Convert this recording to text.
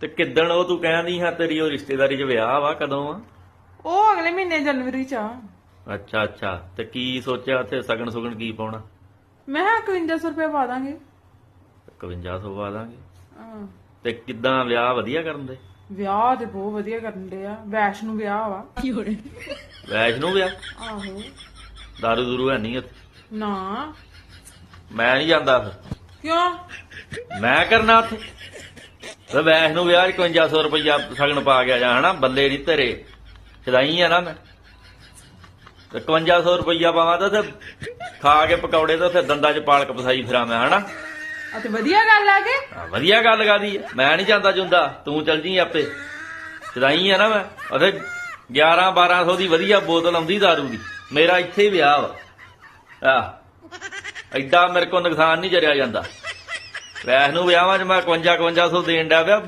ਤੇ ਕਿੱਦਣ ਉਹ ਤੂੰ ਕਹਿੰਦੀ ਹਾਂ ਤੇਰੀ ਉਹ ਰਿਸ਼ਤੇਦਾਰੀ 'ਚ ਵਿਆਹ ਵਾ ਕਦੋਂ ਆ? ਉਹ ਅਗਲੇ ਮਹੀਨੇ ਜਨਵਰੀ ਚ ਆ। ਅੱਛਾ ਅੱਛਾ। ਤੇ ਕੀ ਸੋਚਿਆ ਉੱਥੇ ਸਗਨ ਸੁਗਨ ਕੀ ਪਾਉਣਾ? ਮੈਂ ਕਿਹਾ 5100 ਰੁਪਏ ਪਾ ਦਾਂਗੇ। 5100 ਪਾ ਦਾਂਗੇ। ਹਾਂ। ਤੇ ਕਿੱਦਾਂ ਵਿਆਹ ਵਧੀਆ ਕਰਨ ਦੇ? ਵਿਆਹ ਤੇ ਬਹੁਤ ਵਧੀਆ ਕਰਨ ਦੇ ਆ। ਵੈਸ਼ ਨੂੰ ਵਿਆਹ ਵਾ। ਵੈਸ਼ ਨੂੰ ਵਿਆਹ? ਆਹੋ। ਦਾਰੂ ਦੂਰੂ ਹੈ ਨਹੀਂ ਉੱਥੇ? ਨਾ। ਮੈਂ ਨਹੀਂ ਜਾਂਦਾ ਫਿਰ। ਕਿਉਂ? ਮੈਂ ਕਰਨਾ ਉੱਥੇ? ਤੇ ਵੈਸ਼ ਨੂੰ ਵਿਆਹ 'ਚ 5100 ਰੁਪਇਆ ਸਗਨ ਪਾ ਗਿਆ ਜਾ ਹਨਾ ਬੱਲੇ ਨਹੀਂ ਤੇਰੇ ਖਿਦਾਈ ਆ ਨਾ। ਮੈਂ ਤੇ 5100 ਰੁਪਇਆ ਪਾਵਾਂ ਤਾਂ ਉੱਥੇ ਖਾ ਕੇ ਪਕੌੜੇ ਤਾਂ ਉੱਥੇ ਦੰਦਾਂ 'ਚ ਪਾਲਕ ਫਸਾਈ ਫਿਰਾਂ ਮੈਂ ਹਨਾ। ਆ ਤੇ ਵਧੀਆ ਗੱਲ ਆ ਕੇ? ਆ, ਵਧੀਆ ਗੱਲ ਆ। ਮੈਂ ਨਹੀਂ ਜਾਂਦਾ ਜੁੰਦਾ ਤੂੰ ਚੱਲ ਜੀ ਆਪੇ। ਖਿਦਾਈ ਆ ਨਾ ਮੈਂ। ਉੱਥੇ 11 1200 ਦੀ ਵਧੀਆ ਬੋਤਲ ਆਉਂਦੀ ਦਾਰੂ ਦੀ। ਮੇਰਾ ਇੱਥੇ ਹੀ ਵਿਆਹ ਵਾ। ਆ ਐਡਾ ਮੇਰੇ ਕੋਲ ਨੁਕਸਾਨ ਨਹੀਂ ਜਰਿਆ ਜਾਂਦਾ। ਵੈਸ ਨੂੰ ਵਿਆਹਾਂ 'ਚ ਮੈਂ 51 5100 ਦੇਣ ਡਿਆ ਪਿਆ।